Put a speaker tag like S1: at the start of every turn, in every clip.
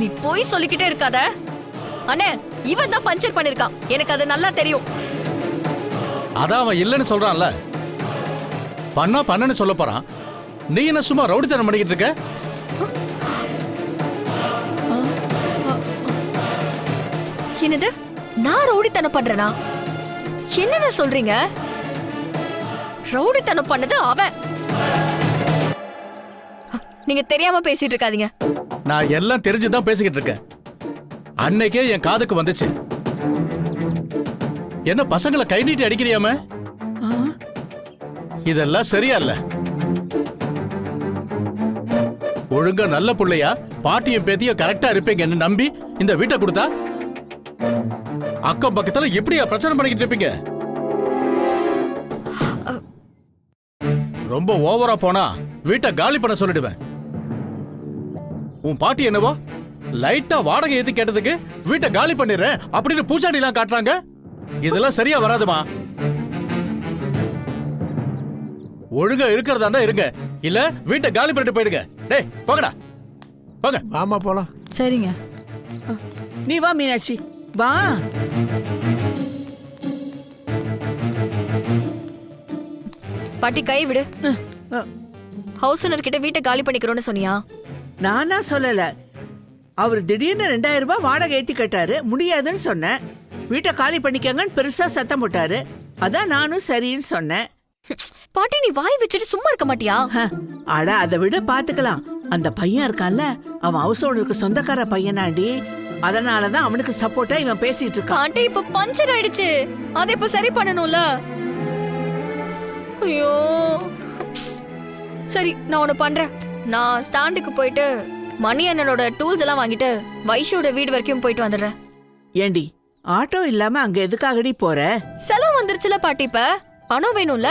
S1: நீ போய் சொல்லிக்கிட்டே இருக்காத. அண்ணே இவன் தான் பஞ்சர் பண்ணிருக்கான். எனக்கு அது நல்லா தெரியும்.
S2: அதான் அவன் இல்லைன்னு சொல்றான்ல. பண்ணா பண்ணன்னு சொல்ல போறான். நீ என்ன சும்மா ரவுடித்தனம் பண்ணிக்கிட்டு இருக்க?
S1: என்னது? நான் ரவுடித்தனம் பண்றேனா? என்னென்ன சொல்றீங்க? ரவுடித்தனம் பண்ணது அவன். நீங்க தெரியாம பேசிட்டு இருக்காதீங்க.
S2: நான் எல்லாம் தெரிஞ்சுதான் பேசிக்கிட்டு இருக்கேன். அன்னைக்கே என் காதுக்கு வந்துச்சு. என்ன பசங்களை கை நீட்டி அடிக்கிறியாம? இதெல்லாம் சரியா இல்ல. ஒழுங்கா நல்ல பிள்ளையா பாட்டியும் பேத்தியும் கரெக்டா இருப்பீங்கன்னு நம்பி இந்த வீட்டை கொடுத்தா? அக்கம் பக்கத்துல எப்படியா பிரச்சனை பண்ணிக்கிட்டு இருப்பீங்க? ரொம்ப ஓவரா போனா வீட்டை காலி பண்ண சொல்லிடுவேன். உன் பாட்டி என்னவோ? லைட்டா வாடகை ஏத்தி கேட்டதுக்கு வீட்டை காலி பண்ணிடுறேன் அப்படின்னு பூச்சாண்டி எல்லாம் காட்டுறாங்க. இதெல்லாம் சரியா வராதுமா? ஒழுங்கா இருக்கிறதா இருந்தா இருங்க. இல்ல வீட்டை காலி பண்ணிட்டு போயிடுங்க. டேய் போங்கடா. போங்க.
S3: வாமா போலாம்.
S4: சரிங்க.
S5: நீ வா மீனாட்சி. வா.
S1: பாட்டி கை விடு. ஹவுஸ் ஓனர் கிட்ட வீட்டை காலி பண்ணிக்கிறோம்னு சொன்னியா?
S5: நானா சொல்லல. அவர் திடீர்னு ரெண்டாயிரம் ரூபாய் வாடகை ஏத்தி கட்டாரு. முடியாதுன்னு சொன்னேன். வீட்டை காலி பண்ணிக்கங்கன்னு பெருசா சத்தம் போட்டாரு. அதான் நானும் சரின்னு சொன்னேன்.
S1: பாட்டி நீ வாய் வச்சுட்டு சும்மா இருக்க மாட்டியா?
S5: அட அதை விட பாத்துக்கலாம். அந்த பையன் இருக்கான்ல. அவன் ஹவுஸ் ஓனருக்கு சொந்தக்கார பையனாண்டி. அதனாலதான் அவனுக்கு சப்போர்ட்டா இவன் பேசிட்டு இருக்கான்.
S1: பாட்டி இப்ப பஞ்சர் ஆயிடுச்சு. அதை இப்ப சரி பண்ணணும்ல? ஐயோ. சரி நான் ஒண்ணு பண்றேன். நான் ஸ்டாண்டுக்கு போயிட்டு மணி அண்ணனோட டூல்ஸ் எல்லாம் வாங்கிட்டு வைஷோட வீடு வரைக்கும் போயிட்டு வந்துடுறேன்.
S5: ஏண்டி ஆட்டோ இல்லாம அங்க எதுக்காகடி போற?
S1: செலவு வந்துருச்சுல பாட்டி இப்ப. பணம் வேணும்ல.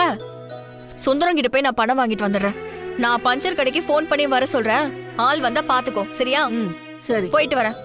S1: சுந்தரம் கிட்ட போய் நான் பணம் வாங்கிட்டு வந்துடுறேன். நான் பஞ்சர் கடைக்கு ஃபோன் பண்ணி வர சொல்றேன். ஆள் வந்தா பாத்துக்கோ சரியா?
S5: சரி.
S1: போயிட்டு வரேன்.